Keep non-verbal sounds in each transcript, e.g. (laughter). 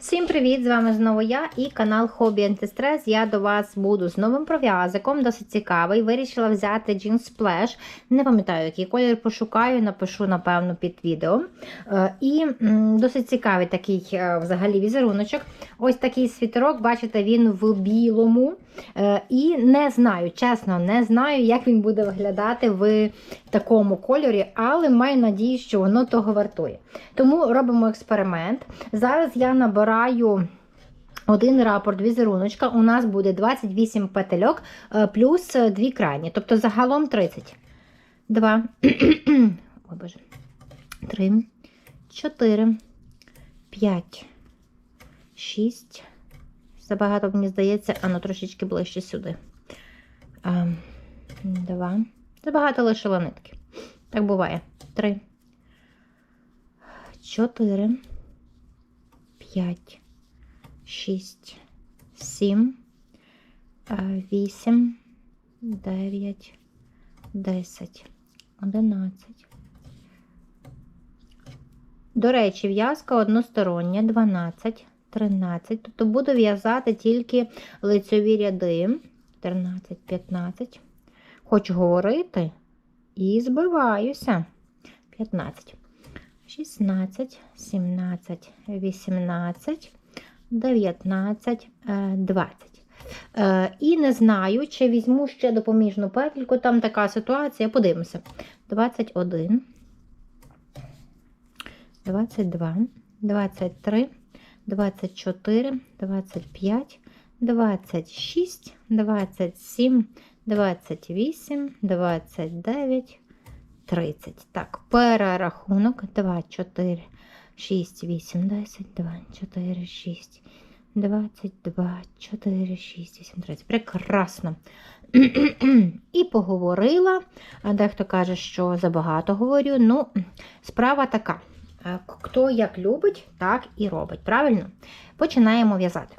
Всім привіт! З вами знову я і канал Хобі Антистрес. Я до вас буду з новим пров'язиком, досить цікавий. Вирішила взяти джинс Splash. Не пам'ятаю, який колір пошукаю, напишу, напевно, під відео. Е, І досить цікавий такий е, взагалі візеруночок. Ось такий світерок, бачите, він в білому. Е, І не знаю, чесно, не знаю, як він буде виглядати в такому кольорі, але маю надію, що воно того вартує. Тому робимо експеримент. Зараз я набираю один рапорт візеруночка. У нас буде 28 петельок е, плюс 2 крайні, тобто загалом 30. 2, (clears throat) Ой, боже. 3, 4, 5, 6. Забагато, мені здається, а ну трошечки ближче сюди. А, Два. Забагато лишила нитки. Так буває. Три. Чотири. П'ять. Шість. Сім. Вісім. Дев'ять. Десять. Одинадцять. До речі, в'язка одностороння, 12, 13. Тобто буду в'язати тільки лицьові ряди. 13, 15. Хочу говорити і збиваюся. 15, 16, 17, 18, 19, е, 20. Е, І не знаю, чи візьму ще допоміжну петельку. Там така ситуація. Подивимося. 21, 22, 23, 24, 25, 26, 27, 28, 29, 30. Так, перерахунок 2, 4, 6, 8, 10, 2, 4, 6, 22, 4, 6, 8, 30. Прекрасно. (clears throat) І поговорила. Дехто каже, що забагато говорю. Ну, справа така. Е, Хто як любить, так і робить. Правильно? Починаємо в'язати.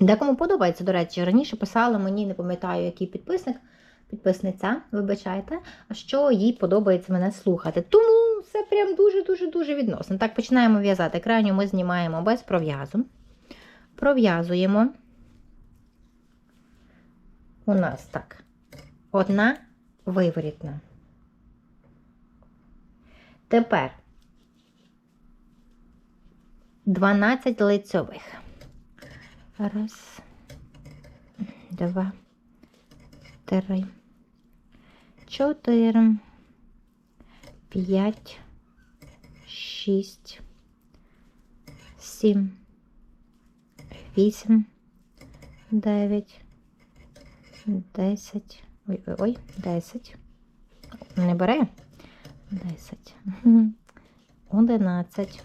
Декому подобається, до речі, раніше писала мені, не пам'ятаю, який підписник, підписниця, вибачайте, що їй подобається мене слухати. Тому це прям дуже-дуже-дуже відносно. Так, починаємо в'язати. Крайню ми знімаємо без пров'язу. Пров'язуємо. У нас так. Одна виворітна. Тепер 12 лицьових. Раз, два, три, чотири, п'ять, шість, сім, вісім, дев'ять, десять. Ой, ой, ой, десять. Не бере? Десять. Одинадцять.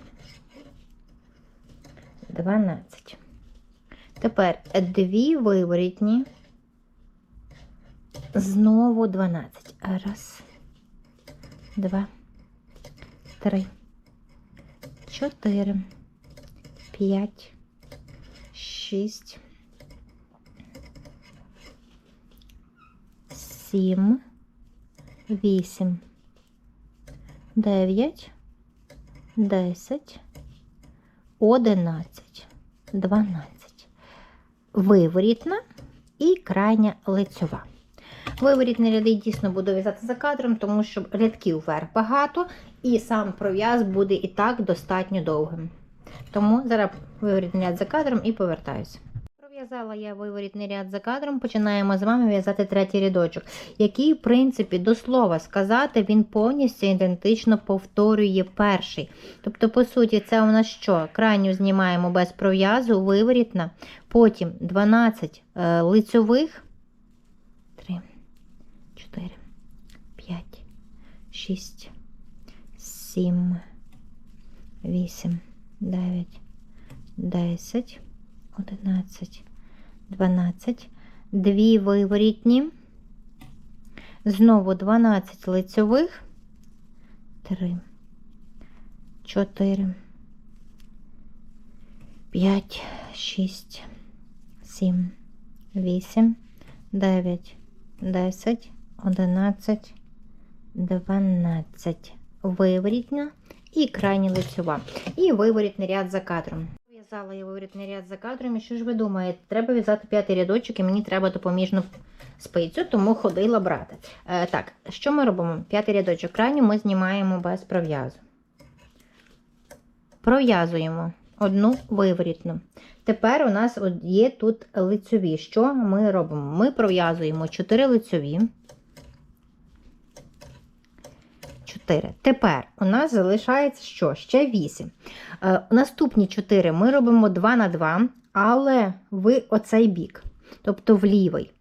Дванадцять. Тепер дві виворітні. Знову 12. Раз, два, три, чотири, п'ять, шість, сім, вісім, дев'ять, десять, одинадцять, дванадцять виворітна і крайня лицьова. Виворітні ряди дійсно буду в'язати за кадром, тому що рядків вверх багато, і сам пров'яз буде і так достатньо довгим. Тому зараз виворітний ряд за кадром і повертаюся. Пров'язала я виворітний ряд за кадром, починаємо з вами в'язати третій рядочок, який, в принципі, до слова сказати, він повністю ідентично повторює перший. Тобто, по суті, це у нас що? Крайню знімаємо без пров'язу, виворітна, потім 12 е, лицьових, 3, 4, 5, 6, 7, 8, 9, 10, 11, 12, дві виворітні, знову 12 лицьових, 3, 4, 5, 6, 7, 8, 9, 10, 11, 12. Виворітня і крайня лицьова. І виворітний ряд за кадром. Пров'язала я виворітний ряд за кадром. І що ж ви думаєте? Треба в'язати п'ятий рядочок, і мені треба допоміжну спицю, тому ходила брати. Е, так, що ми робимо? П'ятий рядочок крайню ми знімаємо без пров'язу. Пров'язуємо одну виворітну. Тепер у нас є тут лицьові. Що ми робимо? Ми пров'язуємо 4 лицьові. 4. Тепер у нас залишається що? Ще 8. Е, наступні 4 ми робимо 2 на 2, але в оцей бік, тобто в лівий.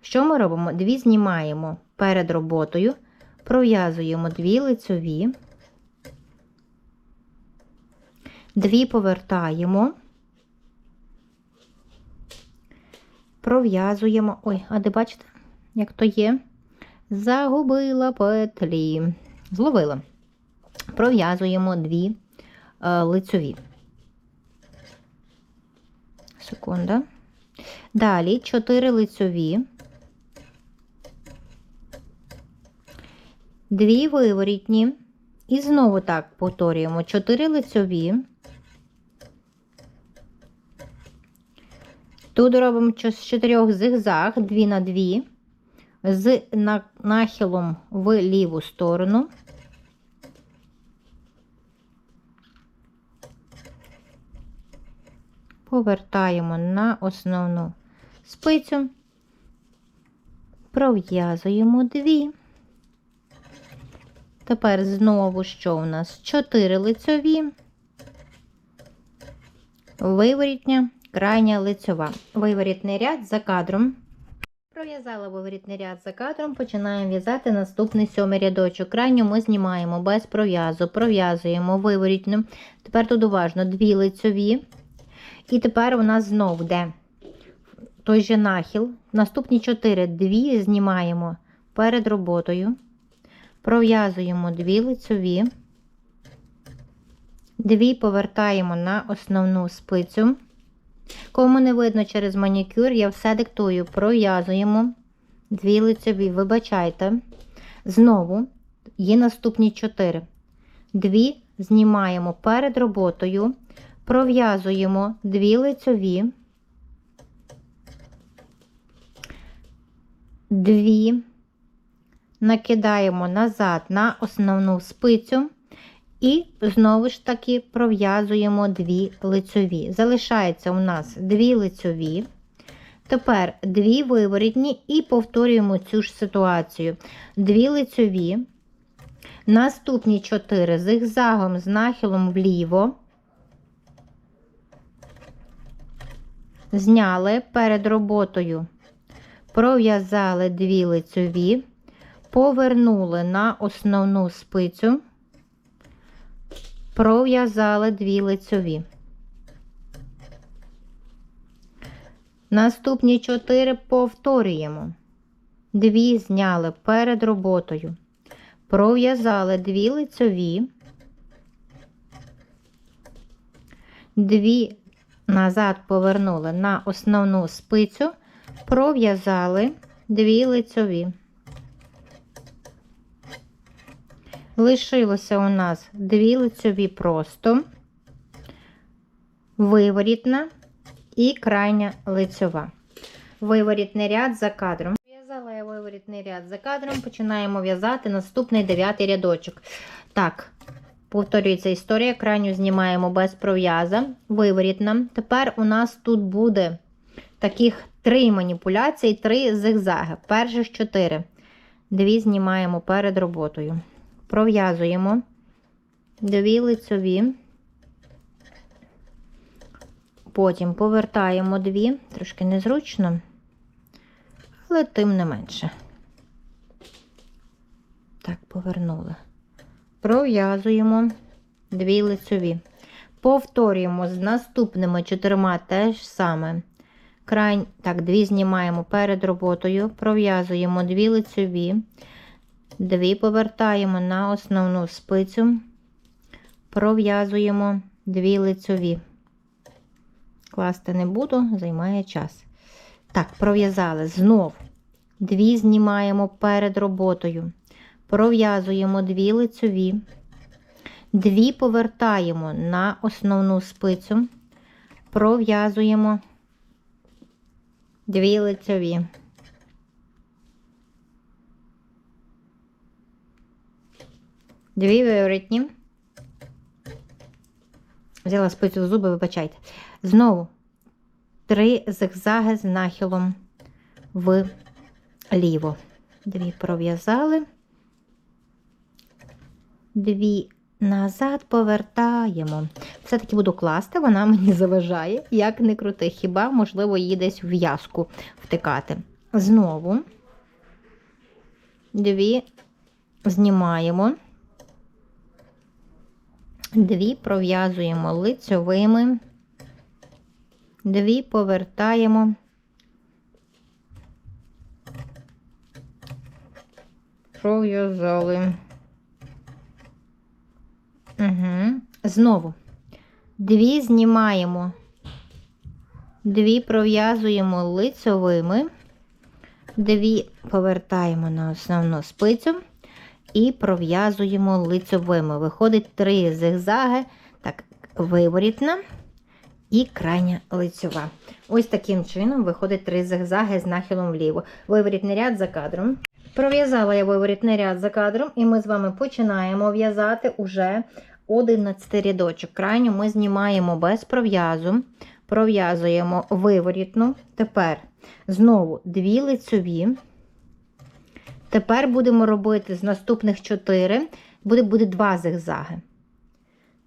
Що ми робимо? Дві знімаємо перед роботою, пров'язуємо дві лицьові, дві повертаємо, пров'язуємо. Ой, а де бачите, як то є? Загубила петлі. Зловила. Пров'язуємо дві е, лицьові. Секунда. Далі 4 лицьові. Дві виворітні. І знову так повторюємо 4 лицьові. Тут робимо з 4 зигзаг, 2 на 2, з нахилом в ліву сторону. Повертаємо на основну спицю, пров'язуємо дві. Тепер знову що у нас? 4 лицьові, виворітня, крайня лицьова. Виворітний ряд за кадром. Пров'язала виворітний ряд за кадром, починаємо в'язати наступний сьомий рядочок. Крайню ми знімаємо без пров'язу, пров'язуємо виворітню. Тепер тут уважно дві лицьові. І тепер у нас знову йде той же нахил. Наступні 4 дві знімаємо перед роботою. Пров'язуємо дві лицьові, дві повертаємо на основну спицю. Кому не видно через манікюр, я все диктую, пров'язуємо. Дві лицьові, вибачайте. Знову є наступні 4. Дві знімаємо перед роботою, пров'язуємо дві лицьові, дві. Накидаємо назад на основну спицю і знову ж таки пров'язуємо дві лицьові. Залишається у нас дві лицьові. Тепер дві виворітні і повторюємо цю ж ситуацію. Дві лицьові. Наступні 4 зигзагом з нахилом вліво. Зняли перед роботою, пров'язали дві лицьові, повернули на основну спицю, пров'язали дві лицьові. Наступні 4 повторюємо. Дві зняли перед роботою, пров'язали дві лицьові, дві назад повернули на основну спицю, пров'язали дві лицьові. Лишилося у нас дві лицьові просто, виворітна і крайня лицьова. Виворітний ряд за кадром. В'язала я виворітний ряд за кадром, починаємо в'язати наступний дев'ятий рядочок. Так, повторюється історія, крайню знімаємо без пров'яза, виворітна. Тепер у нас тут буде таких три маніпуляції, три зигзаги. Перших чотири. Дві знімаємо перед роботою пров'язуємо дві лицьові, потім повертаємо дві, трошки незручно, але тим не менше. Так, повернули. Пров'язуємо дві лицьові. Повторюємо з наступними чотирма те ж саме. Край, так, дві знімаємо перед роботою, пров'язуємо дві лицьові, Дві повертаємо на основну спицю, пров'язуємо дві лицьові. Класти не буду, займає час. Так, пров'язали знов. Дві знімаємо перед роботою. Пров'язуємо дві лицьові, дві повертаємо на основну спицю, пров'язуємо дві лицеві. Дві виворотні. Взяла спицю в зуби, вибачайте. Знову три зигзаги з нахилом вліво. Дві пров'язали. Дві назад повертаємо. Все-таки буду класти, вона мені заважає, як не крути. Хіба, можливо, її десь в в'язку втикати. Знову дві знімаємо. Дві пров'язуємо лицьовими, дві повертаємо. Пров'язали. Угу. Знову дві знімаємо, дві пров'язуємо лицьовими, дві повертаємо на основну спицю і пров'язуємо лицьовими. Виходить три зигзаги, так, виворітна і крайня лицьова. Ось таким чином виходить три зигзаги з нахилом вліво. Виворітний ряд за кадром. Пров'язала я виворітний ряд за кадром, і ми з вами починаємо в'язати уже 11 рядочок. Крайню ми знімаємо без пров'язу, пров'язуємо виворітну. Тепер знову дві лицьові. Тепер будемо робити з наступних 4, буде, буде 2 зигзаги.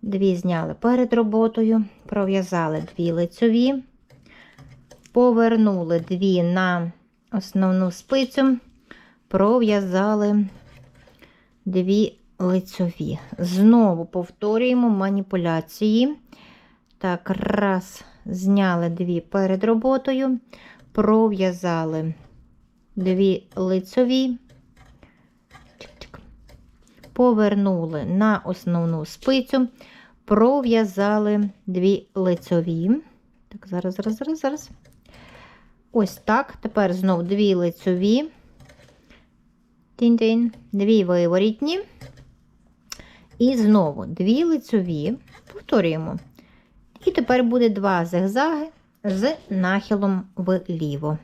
Дві зняли перед роботою, пров'язали дві лицьові, повернули дві на основну спицю, пров'язали дві лицьові. Знову повторюємо маніпуляції. Так, раз, зняли дві перед роботою, пров'язали дві лицьові. Повернули на основну спицю, пров'язали дві лицьові. Так, зараз, зараз, зараз, зараз. Ось так. Тепер знов дві лицьові, Тінь-тінь. дві виворітні. І знову дві лицьові, повторюємо. І тепер буде два зигзаги з нахилом вліво.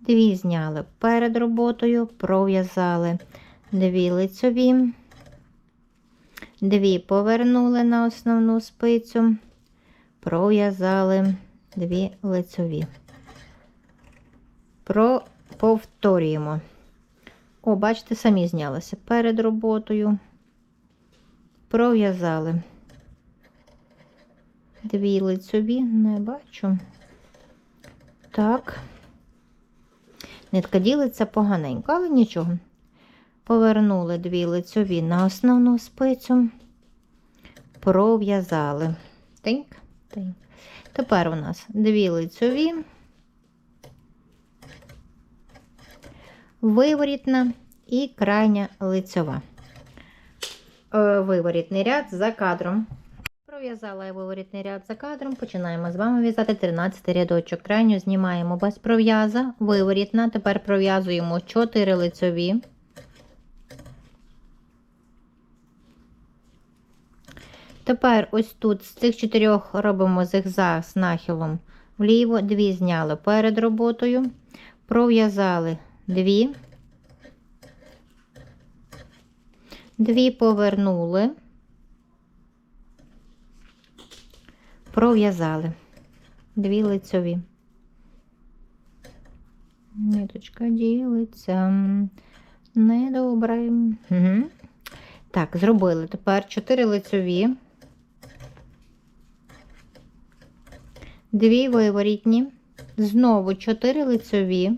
Дві зняли перед роботою, пров'язали дві лицьові, дві повернули на основну спицю, пров'язали дві лицьові. Про повторюємо. О, бачите, самі знялися перед роботою, пров'язали дві лицьові, не бачу. Так. Нитка ділиться поганенько, але нічого. Повернули дві лицьові на основну спицю, пров'язали. Тиньк, тиньк. Тепер у нас дві лицьові, виворітна і крайня лицьова. Е, Виворітний ряд за кадром. Пров'язала я виворітний ряд за кадром. Починаємо з вами в'язати 13 рядочок. Крайню знімаємо без пров'яза, виворітна. Тепер пров'язуємо 4 лицьові. Тепер ось тут з цих чотирьох робимо зигзаг з нахилом вліво, дві зняли перед роботою, пров'язали дві, дві повернули. пров'язали дві лицьові. Ниточка ділиться. Недобре. Угу. Так, зробили тепер 4 лицьові, дві виворітні, знову 4 лицьові.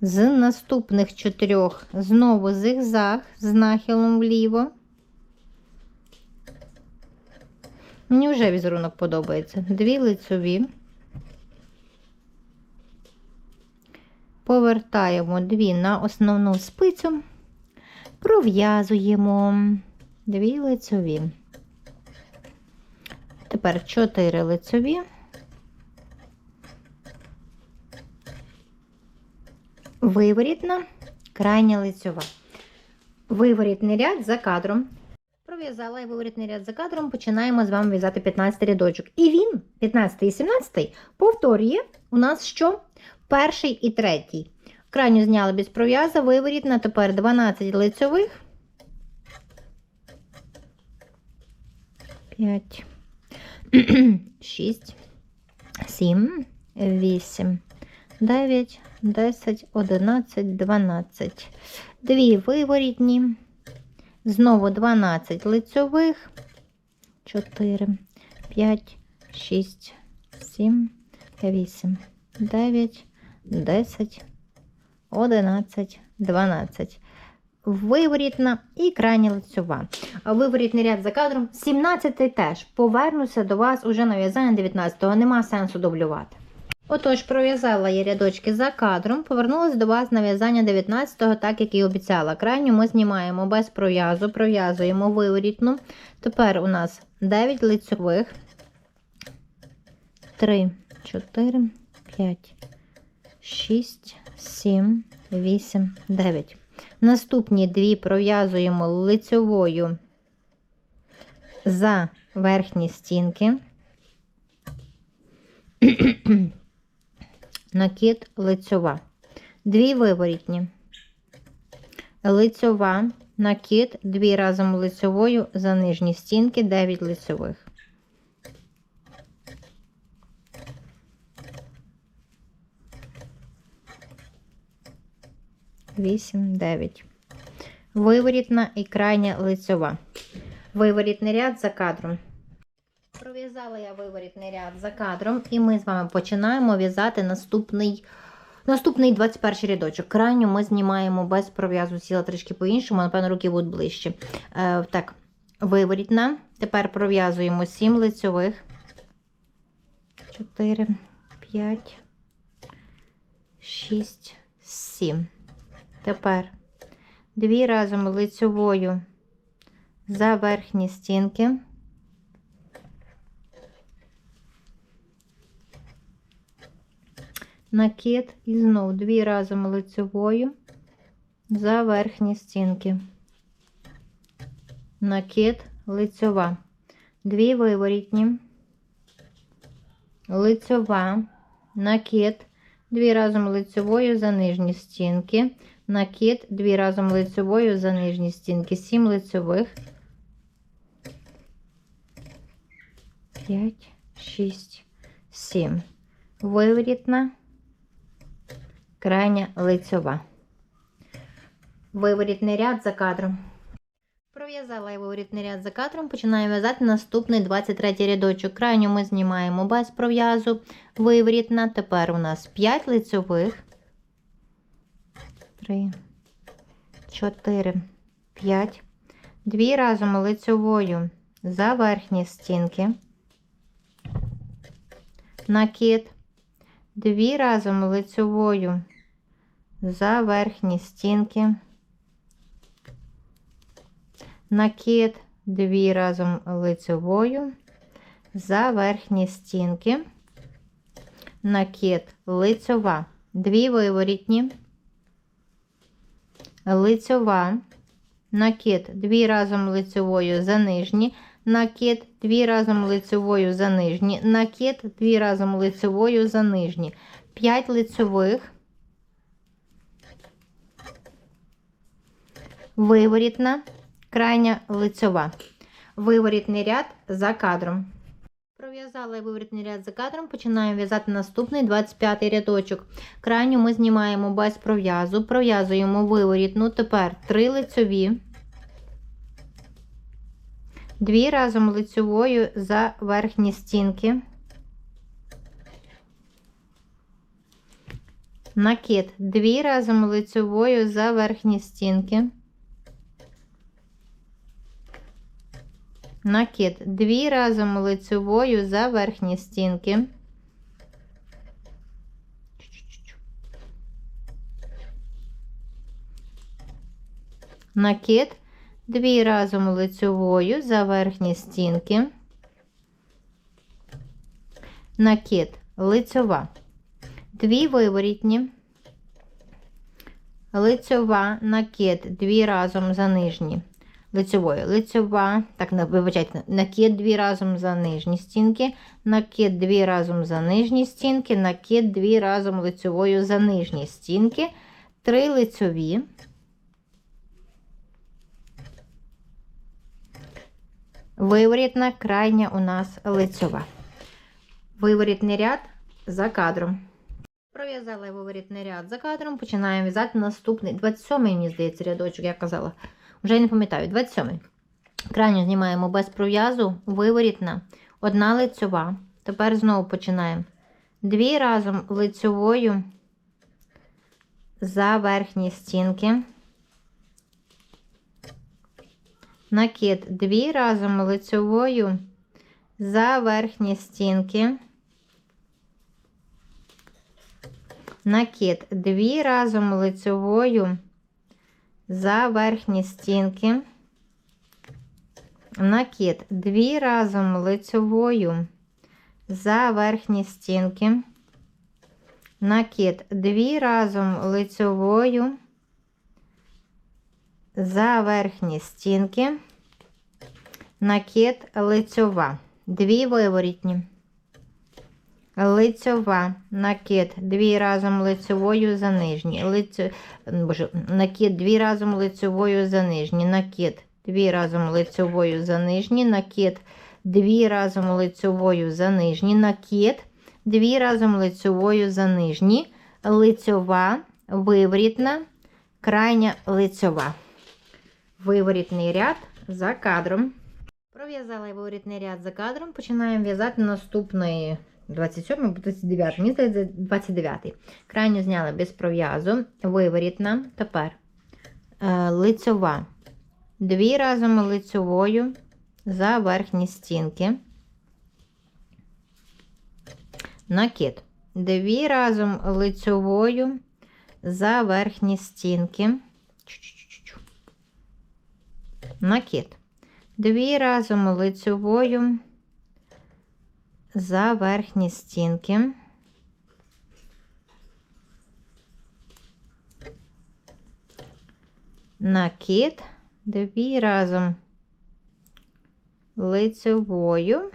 З наступних чотирьох знову зигзаг з нахилом вліво. Мені вже візерунок подобається. Дві лицьові. Повертаємо дві на основну спицю, пров'язуємо дві лицьові. Тепер чотири лицьові. Виворітна, крайня лицьова. Виворітний ряд за кадром. Пров'язала і виворітний ряд за кадром, починаємо з вами в'язати 15 рядочок. І він, 15 і 17, повторює у нас що? Перший і третій. Крайню зняли без пров'яза, виворітна, тепер 12 лицьових. 5, 6, 7, 8, 9, 10, 11, 12. Дві виворітні. Знову 12 лицьових. 4, 5, 6, 7, 8, 9, 10, 11, 12. Виворітна і крайня лицьова. Виворітний ряд за кадром. 17-й теж. Повернуся до вас уже на в'язання 19-го. Нема сенсу дублювати. Отож, пров'язала я рядочки за кадром, повернулася до вас на в'язання 19-го, так як і обіцяла. Крайню ми знімаємо без пров'язу, пров'язуємо виворітну. Тепер у нас 9 лицьових. 3, 4, 5, 6, 7, 8, 9. Наступні дві пров'язуємо лицьовою за верхні стінки. (clears throat) Накид лицьова. Дві виворітні. Лицьова, накид, дві разом лицьовою за нижні стінки, 9 лицьових. Вісім, дев'ять. Виворітна і крайня лицьова. Виворітний ряд за кадром. Пров'язала я виворітний ряд за кадром, і ми з вами починаємо в'язати наступний наступний 21 рядочок. Крайню ми знімаємо без пров'язу, сіла трішки по-іншому, напевно, руки будуть ближче. Е, Так, виворітна. Тепер пров'язуємо 7 лицьових. 4, 5, 6, 7. Тепер дві разом лицьовою за верхні стінки. накид і знов дві разом лицевою за верхні стінки. Накид лицьова. Дві виворітні, лицьова, накид, дві разом лицевою за нижні стінки, накид, дві разом лицевою за нижні стінки, сім лицевих. 5, 6, 7. Виворітна, крайня лицьова. Виворітний ряд за кадром. Пров'язала я виворітний ряд за кадром, починаю в'язати наступний 23 рядочок. Крайню ми знімаємо без пров'язу. Виворітна. Тепер у нас 5 лицьових. 3, 4, 5. Дві разом лицьовою за верхні стінки. Накид дві разом лицьовою за верхні стінки, накид дві разом лицьовою за верхні стінки, накид лицьова, дві виворітні, лицьова, накид дві разом лицьовою за нижні, накид дві разом лицевою за нижні, накид дві разом лицевою за нижні, 5 лицевих, виворітна, крайня лицьова, виворітний ряд за кадром. Пров'язала виворітний ряд за кадром, починаємо в'язати наступний 25 рядочок. Крайню ми знімаємо без пров'язу, пров'язуємо виворітну, тепер 3 лицьові. Дві разом лицевою за верхні стінки, накид, дві разом лицевою за верхні стінки, накид, дві разом лицевою за верхні стінки. Накид. Дві разом лицевою за верхні стінки, накид. Лицьова, дві виворітні, лицьова, накид, дві разом за нижні, лицьовою. Лицьова, так, вибачайте, накид дві разом за нижні стінки, накид дві разом за нижні стінки, накид дві разом лицьовою за нижні стінки, три лицьові. Виворітна крайня у нас лицьова. Виворітний ряд за кадром. Пров'язала виворітний ряд за кадром, починаємо в'язати наступний 27-й, мені здається, рядочок, я казала. Вже й не пам'ятаю, 27-й. Крайню знімаємо без пров'язу, виворітна, одна лицьова. Тепер знову починаємо. Дві разом лицьовою за верхні стінки. Накид дві разом лицьовою за верхні стінки. Накид дві разом лицьовою за верхні стінки. Накид дві разом лицьовою за верхні стінки. Накид дві разом лицьовою за верхні стінки. Накид лицьова. Дві виворітні. Лицьова, накид, дві разом лицьовою за нижні. Лицю... Боже, накид дві разом лицьовою за нижні. Накид дві разом лицьовою за нижні. Накид дві разом лицьовою за нижні. Накид дві разом лицьовою за нижні. Лицьова, виворітна, крайня лицьова. Виворітний ряд за кадром. Пров'язала виворітний ряд за кадром. Починаємо в'язати наступний 27 або 29, мені здається, 29. Крайню зняли без пров'язу. Виворітна. Тепер е, лицьова. Дві разом лицьовою за верхні стінки. Накид. Дві разом лицьовою за верхні стінки. Накид. Дві разом лицьовою за верхні стінки. Накид дві разом лицьовою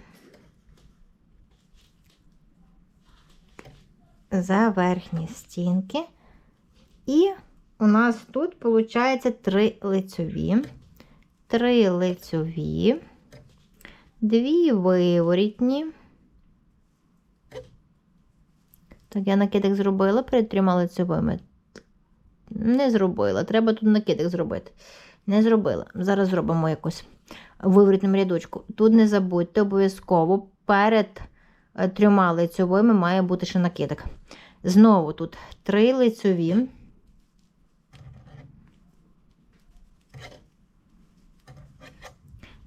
за верхні стінки. І у нас тут виходить три лицьові, три лицьові, дві виворітні. Так, я накидик зробила перед трьома лицьовими. Не зробила. Треба тут накидик зробити. Не зробила. Зараз зробимо якось виворітному рядочку. Тут не забудьте, обов'язково перед е, трьома лицьовими має бути ще накидок. Знову тут три лицьові.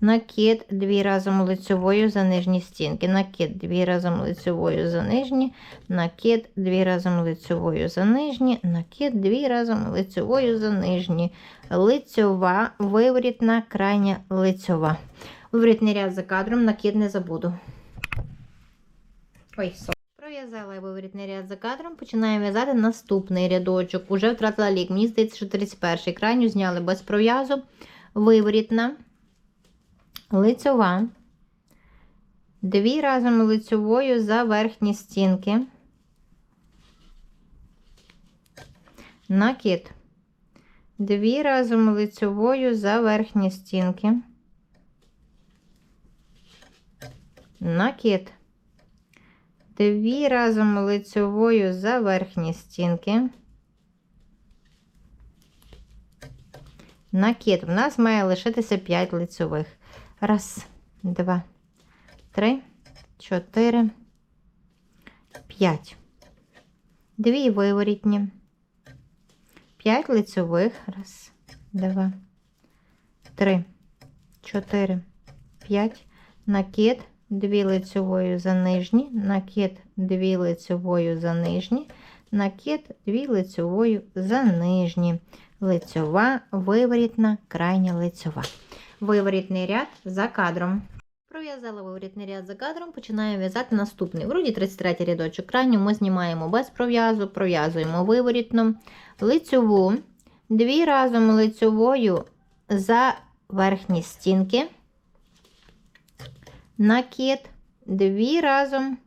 Накид дві разом лицьовою за нижні стінки. Накид дві разом лицьовою за нижні, накид дві разом лицьовою за нижні, накид дві разом лицьовою за нижні. Лицьова, виворітна, крайня лицьова. Виворітний ряд за кадром, накид не забуду. Ой. Пров'язала виворітний ряд за кадром, починаємо в'язати наступний рядочок. Уже втратила лік. Мені здається, що 31 крайню зняли без пров'язу. Виворітна лицьова, дві разом лицьовою за верхні стінки, накид, дві разом лицьовою за верхні стінки, накид, дві разом лицьовою за верхні стінки. Накид. У нас має лишитися 5 лицьових. Раз, два, три, чотири, п'ять. Дві виворітні. П'ять лицьових. Раз, два, три, чотири, п'ять. Накид. Дві лицьовою за нижні. Накид дві лицьовою за нижні. Накид дві лицьовою за нижні. Лицьова, виворітна, крайня лицьова виворітний ряд за кадром. Пров'язала виворітний ряд за кадром, починаємо в'язати наступний. Вроді 33 рядочок. Крайню ми знімаємо без пров'язу, пров'язуємо виворітну, лицьову, дві разом лицьовою за верхні стінки, накид, дві разом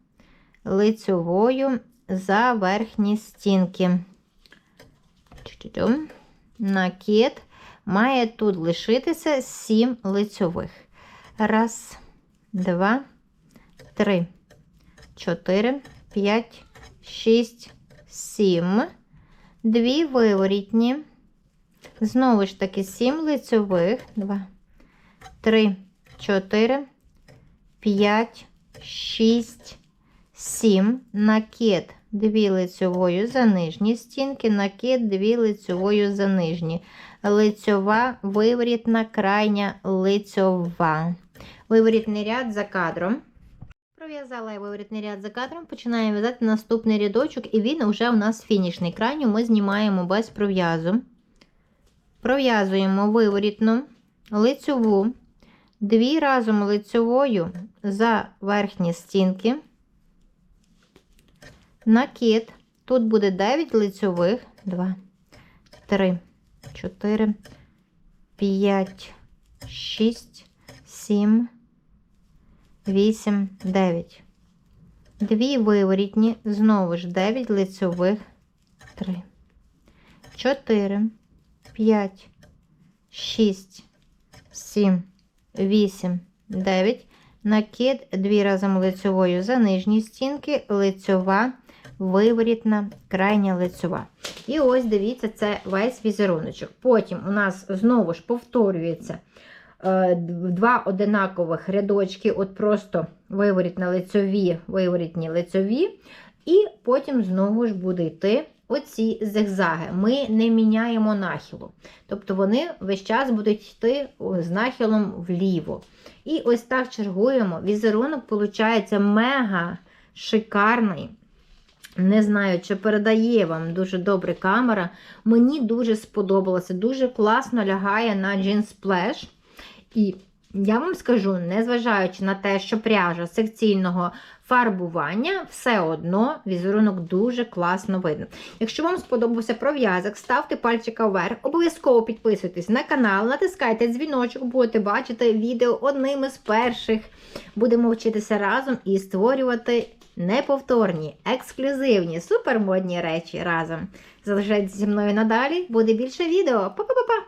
лицьовою за верхні стінки. Накид має тут лишитися 7 лицьових. Раз, два, три, чотири, п'ять, шість, сім. Дві виворітні. Знову ж таки, 7 лицьових. Два, три, чотири, п'ять, шість, сім. Накид дві лицьовою за нижні стінки, накид дві лицьовою за нижні. Лицьова, виворітна, крайня лицьова. Виворітний ряд за кадром. Пров'язала я виворітний ряд за кадром, починаємо в'язати наступний рядочок, і він вже у нас фінішний. Крайню ми знімаємо без пров'язу. Пров'язуємо виворітну, лицьову, дві разом лицьовою за верхні стінки. Накид. Тут буде 9 лицьових. 2, 3, 4, 5, 6, 7, 8, 9. Дві виворітні, знову ж 9 лицьових. 3, 4, 5, 6, 7, 8, 9. Накид дві разом лицьовою за нижні стінки, лицьова, виворітна, крайня лицьова. І ось дивіться, це весь візеруночок. Потім у нас знову ж повторюється е, два одинакових рядочки, от просто виворітна лицьові, виворітні лицьові. І потім знову ж буде йти оці зигзаги. Ми не міняємо нахилу. Тобто вони весь час будуть йти з нахилом вліво. І ось так чергуємо. Візерунок, виходить, мега шикарний. Не знаю, чи передає вам дуже добре камера. Мені дуже сподобалося. Дуже класно лягає на Jean Splash. І я вам скажу, незважаючи на те, що пряжа секційного фарбування, все одно візерунок дуже класно видно. Якщо вам сподобався пров'язок, ставте пальчика вверх, обов'язково підписуйтесь на канал, натискайте дзвіночок, будете бачити відео одним із перших. Будемо вчитися разом і створювати неповторні, ексклюзивні, супермодні речі разом. Залишайтеся зі мною надалі, буде більше відео. Па-па-па-па!